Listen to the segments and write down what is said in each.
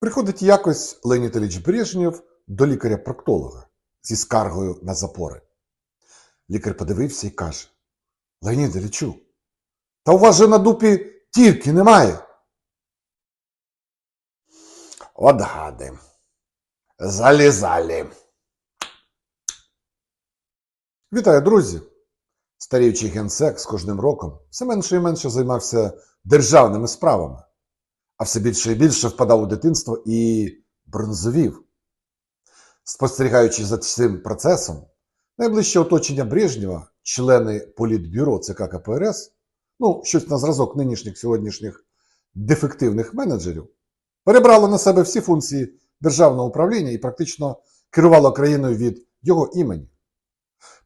Приходить якось Леонід Ілліч Брежнєв до лікаря-проктолога зі скаргою на запори. Лікар подивився і каже: Леонід Іллічу, та у вас же на дупі тірки немає. От гади. Залізали. Вітаю, друзі! Старіючий генсек з кожним роком все менше і менше займався державними справами, а все більше і більше впадав у дитинство і бронзовів. Спостерігаючи за цим процесом, найближче оточення Брежнєва, члени Політбюро ЦК КПРС, ну, щось на зразок нинішніх сьогоднішніх дефективних менеджерів, перебрало на себе всі функції державного управління і практично керувало країною від його імені.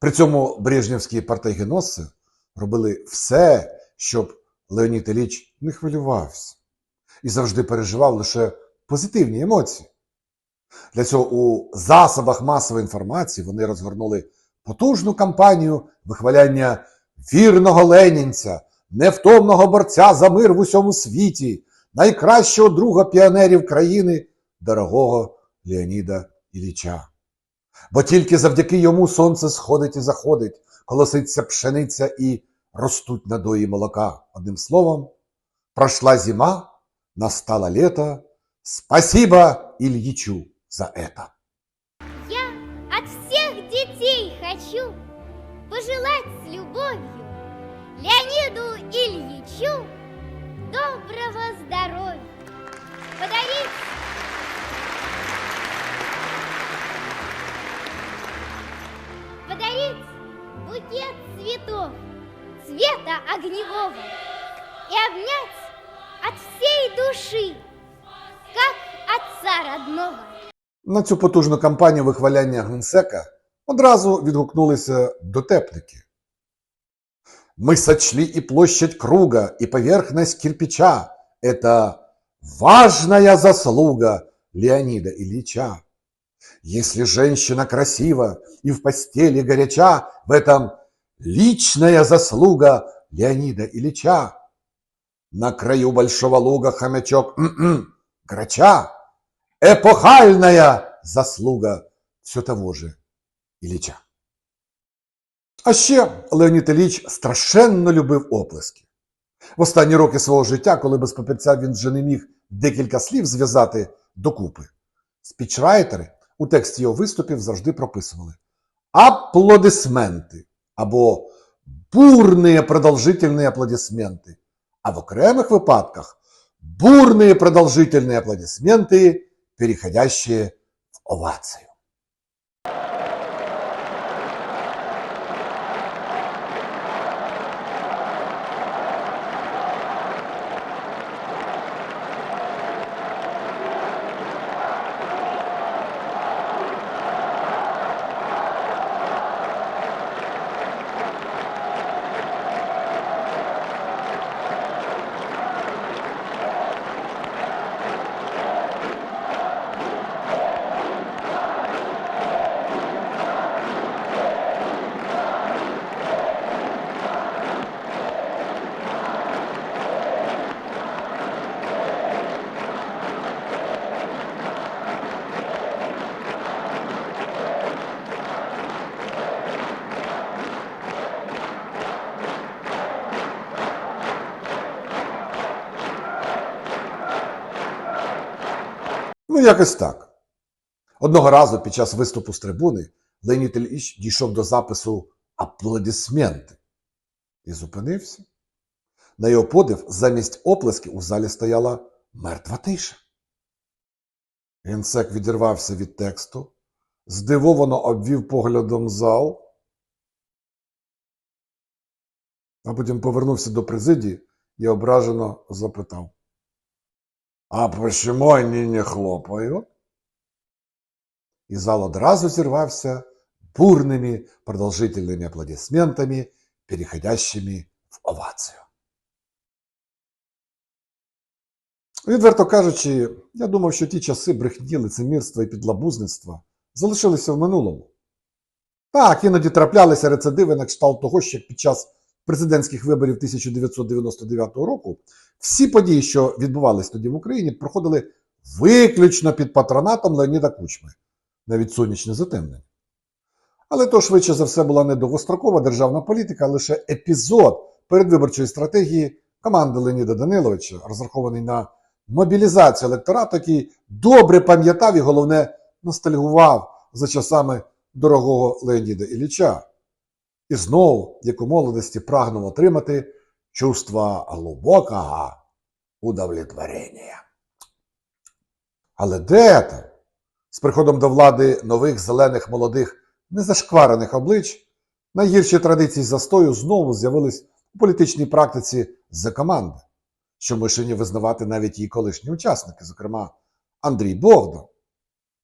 При цьому брежнівські партайгеносці робили все, щоб Леонід Ілліч не хвилювався і завжди переживав лише позитивні емоції. Для цього у засобах масової інформації вони розгорнули потужну кампанію вихваляння вірного ленінця, невтомного борця за мир в усьому світі, найкращого друга піонерів країни, дорогого Леоніда Ілліча. Бо тільки завдяки йому сонце сходить і заходить, колоситься пшениця і ростуть надої молока. Одним словом, прошла зима, настало лето. Спасибо Ильичу за это. Я от всех детей хочу пожелать с любовью Леониду Ильичу доброго здоровья, подарить подарить букет цветов цвета огневого и обнять от всей души, как отца родного. На цю потужну кампанію вихваляння генсека одразу відгукнулися дотепники. Мы сочли и площадь круга, и поверхность кирпича. Это важная заслуга Леонида Ильича. Если женщина красива и в постели горяча, в этом личная заслуга Леонида Ильича. На краю большого луга хомячок грача. Епохальная заслуга все того же Ілліча. А ще Леонід Ілліч страшенно любив оплески. В останні роки свого життя, коли без папірця він вже не міг декілька слів зв'язати докупи, спічрайтери у тексті його виступів завжди прописували аплодисменти або бурні продовжительні аплодисменти, а в окремих випадках бурные продолжительные аплодисменты, переходящие в овацию. Якось так. Одного разу під час виступу з трибуни Леонід Ілліч дійшов до запису аплодисменти і зупинився. На його подив, замість оплесків у залі стояла мертва тиша. Генсек відірвався від тексту, здивовано обвів поглядом зал, а потім повернувся до президії і ображено запитав. А почему они не хлопают? И зал одразу зірвався бурними продолжительными аплодисментами, переходящими в овацію. Відверто кажучи, я думав, що ті часи брехні, лицемірства і підлабузництва залишилися в минулому. Так, іноді траплялися рецидиви на кшталт того, що під час президентських виборів 1999 року всі події, що відбувалися тоді в Україні, проходили виключно під патронатом Леоніда Кучми, навіть сонячне затемнення. Але то швидше за все була не довгострокова державна політика, а лише епізод передвиборчої стратегії команди Леоніда Даниловича, розрахований на мобілізацію електорату, який добре пам'ятав і, головне, ностальгував за часами дорогого Леоніда Ілліча. І знову, як у молодості, прагнув отримати чувство глибокого удовлетворення. Але де там? З приходом до влади нових зелених молодих незашкварених облич найгірші традиції застою знову з'явились у політичній практиці за команди, що мишені визнавати навіть її колишні учасники, зокрема Андрій Богдан.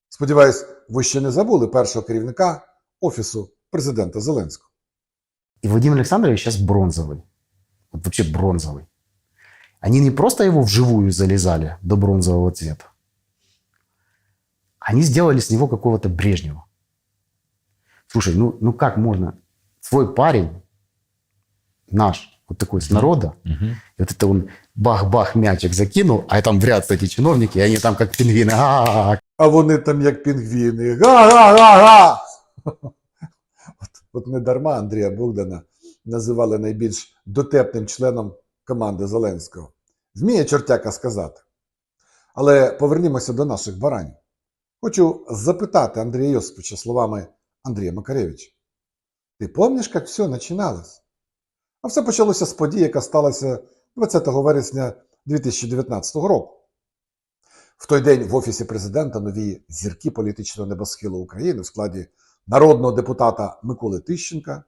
Сподіваюсь, ви ще не забули першого керівника Офісу президента Зеленського. И Владимир Александрович сейчас бронзовый. Вот вообще бронзовый. Они не просто его вживую залезали до бронзового цвета. Они сделали с него какого-то Брежнева. Слушай, ну, ну как можно? Свой парень, наш, вот такой с народа, Мгм. и вот это он бах-бах мячик закинул, а там в ряд эти чиновники, и они там как пингвины. А-а-а. А вони там як пінгвіни. Га-га-га-га! От, не дарма Андрія Богдана називали найбільш дотепним членом команди Зеленського. Вміє чортяка сказати. Але повернімося до наших баранів. Хочу запитати Андрія Йосиповича словами Андрія Макаревича. Ти пам'ятаєш, як все починалось? А все почалося з події, яка сталася 20 вересня 2019 року. В той день в Офісі президента нові зірки політичного небосхилу України в складі народного депутата Миколи Тищенка,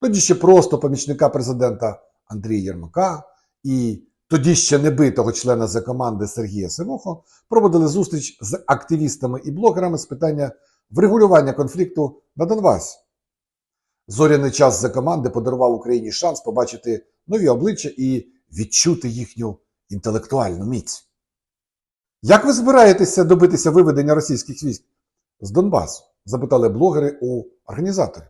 тоді ще просто помічника президента Андрія Єрмака і тоді ще небитого члена за команди Сергія Симохо проводили зустріч з активістами і блогерами з питання врегулювання конфлікту на Донбасі. Зоряний час за команди подарував Україні шанс побачити нові обличчя і відчути їхню інтелектуальну міць. Як ви збираєтеся добитися виведення російських військ з Донбасу? Запитали блогери у організаторів.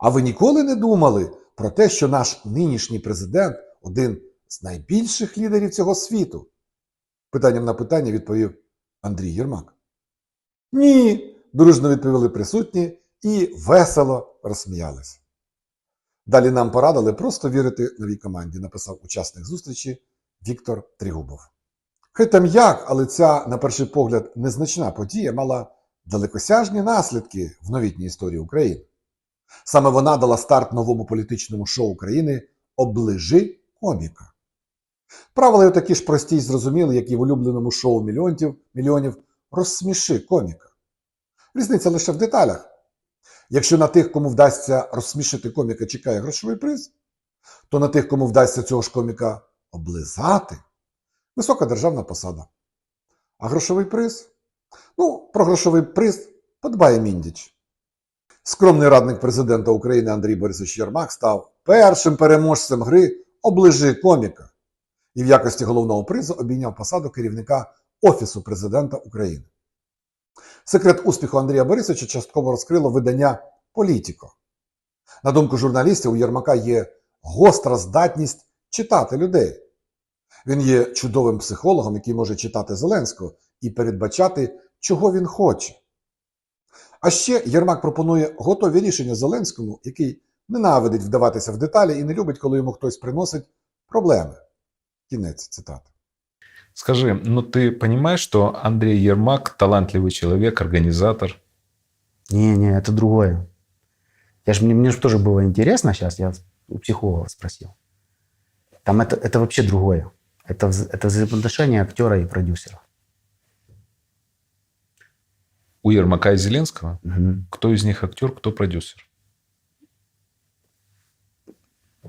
А ви ніколи не думали про те, що наш нинішній президент один з найбільших лідерів цього світу? Питанням на питання відповів Андрій Єрмак. Ні, дружно відповіли присутні і весело розсміялися. Далі нам порадили просто вірити новій команді, написав учасник зустрічі Віктор Трігубов. Хай там як, але ця, на перший погляд, незначна подія мала далекосяжні наслідки в новітній історії України. Саме вона дала старт новому політичному шоу України Оближи коміка. Правила його такі ж прості й зрозуміли, як і в улюбленому шоу мільйонів, мільйонів розсміши коміка. Різниця лише в деталях. Якщо на тих, кому вдасться розсмішити коміка, чекає грошовий приз, то на тих, кому вдасться цього ж коміка облизати, висока державна посада. А грошовий приз? Ну, про грошовий приз подбає Міндіч. Скромний радник президента України Андрій Борисович Єрмак став першим переможцем гри Оближи коміка і в якості головного призу обійняв посаду керівника Офісу президента України. Секрет успіху Андрія Борисовича частково розкрило видання Політіко. На думку журналістів, у Єрмака є гостра здатність читати людей. Він є чудовим психологом, який може читати Зеленського і передбачати, чого він хоче. А ще Єрмак пропонує готові рішення Зеленському, який ненавидить вдаватися в деталі і не любить, коли йому хтось приносить проблеми. Кінець цитати. Скажи, ну ты понимаешь, что Андрей Ермак талантливый человек, организатор? Не-не, это другое. Я ж, мне, мне же тоже было интересно сейчас, я у психолога спросил. Там это, это вообще другое. Это, вз- это взаимоотношения актера и продюсера. У Ермака и Зеленского? Мгм. Кто из них актер, кто продюсер?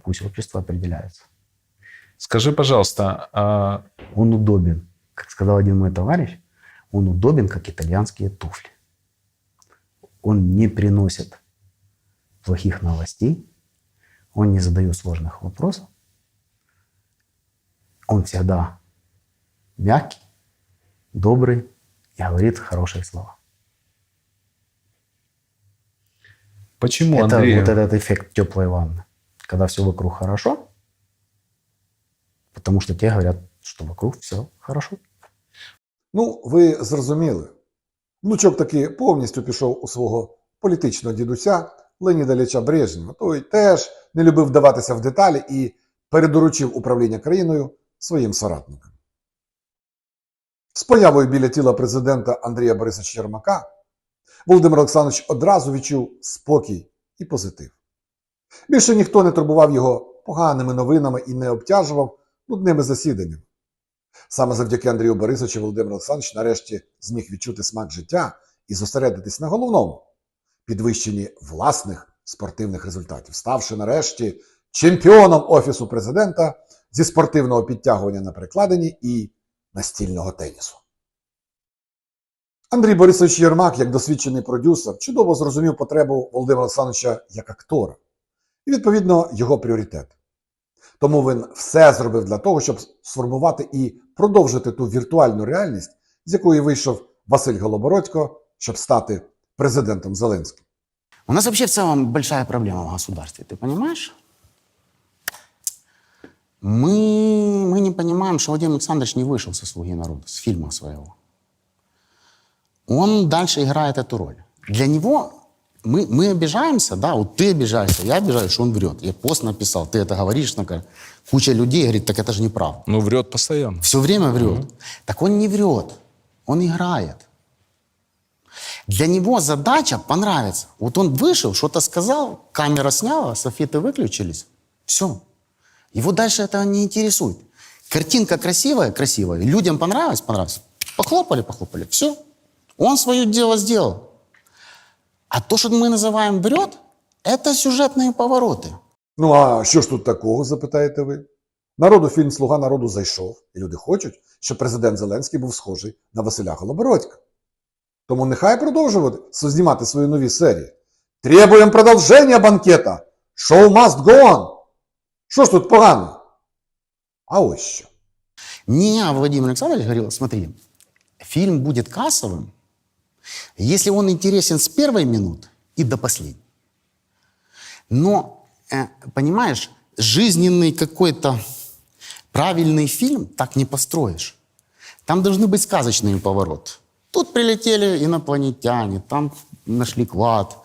Пусть общество определяется. Скажи, пожалуйста, а Он удобен. Как сказал один мой товарищ, он удобен, как итальянские туфли. Он не приносит плохих новостей, он не задает сложных вопросов. Он всегда мягкий, добрый и говорит хорошие слова. почему это Андрей... вот этот эффект теплой ванны. Когда все вокруг хорошо, потому что те говорят, что вокруг все хорошо. Ну, ви зрозуміли. Внучок таки повністю пішов у свого політичного дідуся Леоніда Ілліча Брежнєва. Той теж не любив вдаватися в деталі і передоручив управління країною своїм соратникам. З появою біля тіла президента Андрія Борисовича Єрмака Володимир Олександрович одразу відчув спокій і позитив. Більше ніхто не турбував його поганими новинами і не обтяжував нудними засіданнями. Саме завдяки Андрію Борисовичу Володимир Олександрович нарешті зміг відчути смак життя і зосередитись на головному підвищенні власних спортивних результатів, ставши нарешті чемпіоном Офісу президента зі спортивного підтягування на перекладині і настільного тенісу. Андрій Борисович Єрмак, як досвідчений продюсер, чудово зрозумів потребу Володимира Олександровича як актора і, відповідно, його пріоритет. Тому він все зробив для того, щоб сформувати і продовжити ту віртуальну реальність, з якої вийшов Василь Голобородько, щоб стати президентом Зеленським. У нас вообще в целом большая проблема в государстве, ты понимаешь? Мы, мы не понимаем, что Владимир Александрович не вышел со «Слуги народа», с фильма своего. Он дальше играет эту роль. Для него мы, мы обижаемся, да, вот ты обижаешься, я обижаюсь, что он врет. Я пост написал, ты это говоришь, ну, куча людей говорит, так это же неправда. Ну, врет постоянно. Все время врет. Так он не врет, он играет. Для него задача понравится. Вот он вышел, что-то сказал, камера сняла, софиты выключились. Все. Его дальше это не интересует. Картинка красивая, красивая. Людям понравилось, понравилось. Похлопали, похлопали. Все. Он свое дело сделал. А то, что мы называем врет, это сюжетные повороты. Ну а що ж тут такого, запитаєте ви? Народу фільм Слуга народу зайшов, і люди хочуть, щоб президент Зеленський був схожий на Василя Голобородька. Тому нехай продовжувати знімати свої нові серії. Требуємо продовження банкета! Show must go on! Що ж тут погано? А ось що. Меня Владимир Александрович говорил, смотри, фильм будет кассовым, если он интересен с первой минуты и до последней. Но, э, понимаешь, жизненный какой-то правильный фильм так не построишь. Там должны быть сказочные повороты. Тут прилетели инопланетяне, там нашли клад,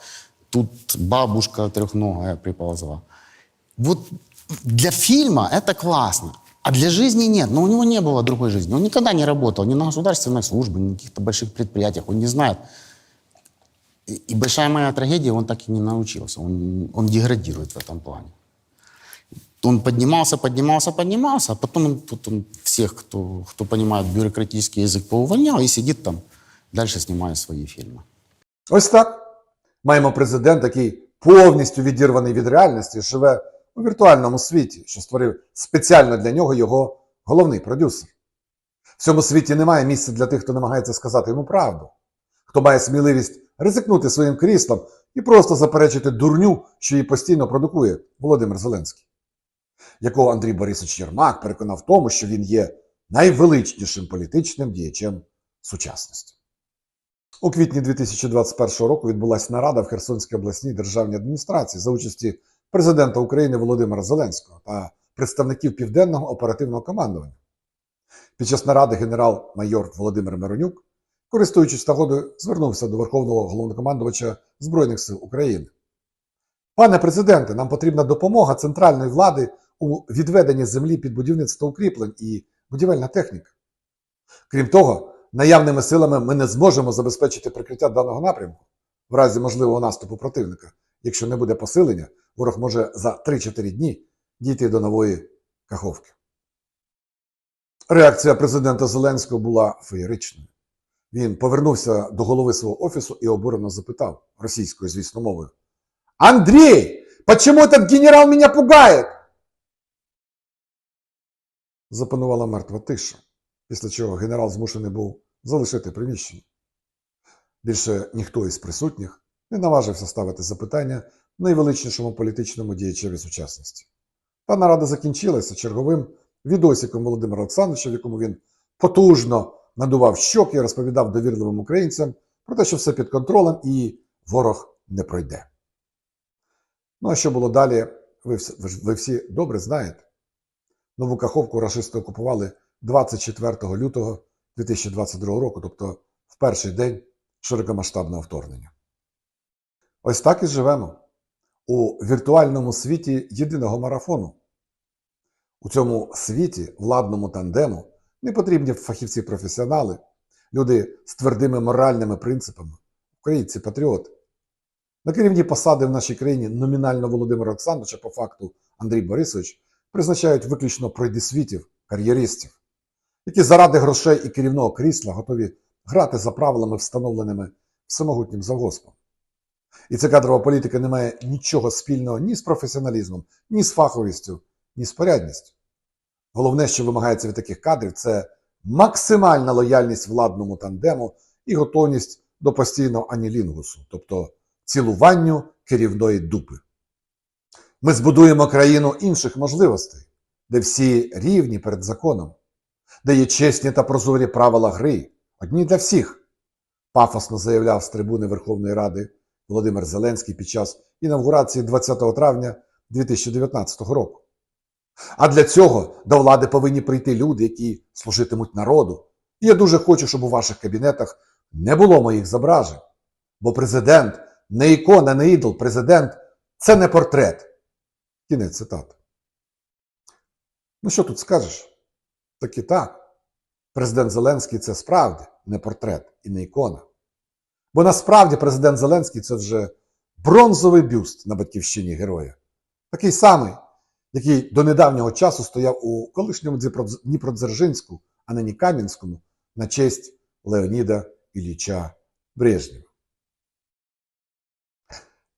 тут бабушка трехногая приползла. Вот для фильма это классно, а для жизни нет. Но у него не было другой жизни. Он никогда не работал ни на государственной службе, ни на каких-то больших предприятиях. Он не знает. И, и большая моя трагедия, он так и не научился. Он, он деградирует в этом плане. Он поднимался, поднимался, поднимался, а потом он, тут он всех, кто, кто понимает бюрократический язык, поувольнял и сидит там, дальше снимая свои фильмы. Ось так. Маємо президент, який повністю відірваний від реальності, живе у віртуальному світі, що створив спеціально для нього його головний продюсер. В цьому світі немає місця для тих, хто намагається сказати йому правду, хто має сміливість ризикнути своїм кріслом і просто заперечити дурню, що її постійно продукує Володимир Зеленський, якого Андрій Борисович Єрмак переконав в тому, що він є найвеличнішим політичним діячем сучасності. У квітні 2021 року відбулася нарада в Херсонській обласній державній адміністрації за участі президента України Володимира Зеленського та представників Південного оперативного командування. Під час наради генерал-майор Володимир Миронюк, користуючись нагодою, звернувся до Верховного головнокомандувача Збройних сил України. Пане президенте, нам потрібна допомога центральної влади у відведенні землі під будівництво укріплень і будівельна техніка. Крім того, наявними силами ми не зможемо забезпечити прикриття даного напрямку в разі можливого наступу противника. Якщо не буде посилення, ворог може за 3-4 дні дійти до нової Каховки. Реакція президента Зеленського була феєричною. Він повернувся до голови свого офісу і обурено запитав російською, звісно, мовою: Андрій, почему этот генерал меня пугает? Запанувала мертва тиша, після чого генерал змушений був залишити приміщення. Більше ніхто із присутніх не наважився ставити запитання найвеличнішому політичному діячеві сучасності. Та нарада закінчилася черговим відосиком Володимира Олександровича, в якому він потужно надував щоки і розповідав довірливим українцям про те, що все під контролем і ворог не пройде. Ну а що було далі, ви всі добре знаєте. Нову Каховку рашисти окупували 24 лютого 2022 року, тобто в перший день широкомасштабного вторгнення. Ось так і живемо у віртуальному світі єдиного марафону. У цьому світі, владному тандему, не потрібні фахівці-професіонали, люди з твердими моральними принципами, українці патріоти. На керівні посади в нашій країні номінально Володимира Олександровича, по факту Андрій Борисович, призначають виключно пройдисвітів, кар'єристів, які заради грошей і керівного крісла готові грати за правилами, встановленими всемогутнім завгоспом. І ця кадрова політика не має нічого спільного ні з професіоналізмом, ні з фаховістю, ні з порядністю. Головне, що вимагається від таких кадрів, це максимальна лояльність владному тандему і готовність до постійного анілінгусу, тобто цілуванню керівної дупи. Ми збудуємо країну інших можливостей, де всі рівні перед законом, де є чесні та прозорі правила гри, одні для всіх, пафосно заявляв з трибуни Верховної Ради Володимир Зеленський під час інавгурації 20 травня 2019 року. А для цього до влади повинні прийти люди, які служитимуть народу. І я дуже хочу, щоб у ваших кабінетах не було моїх зображень. Бо президент не ікона, не ідол, президент це не портрет. Кінець цитати. Ну що тут скажеш? Так і так. Президент Зеленський це справді не портрет і не ікона. Бо насправді президент Зеленський це вже бронзовий бюст на батьківщині героя. Такий самий, який до недавнього часу стояв у колишньому Дніпродзержинську, а нині Кам'янському, на честь Леоніда Ілліча Брежнєва.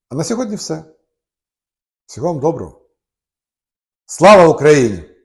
А на сьогодні все. Всього вам доброго. Слава Україні!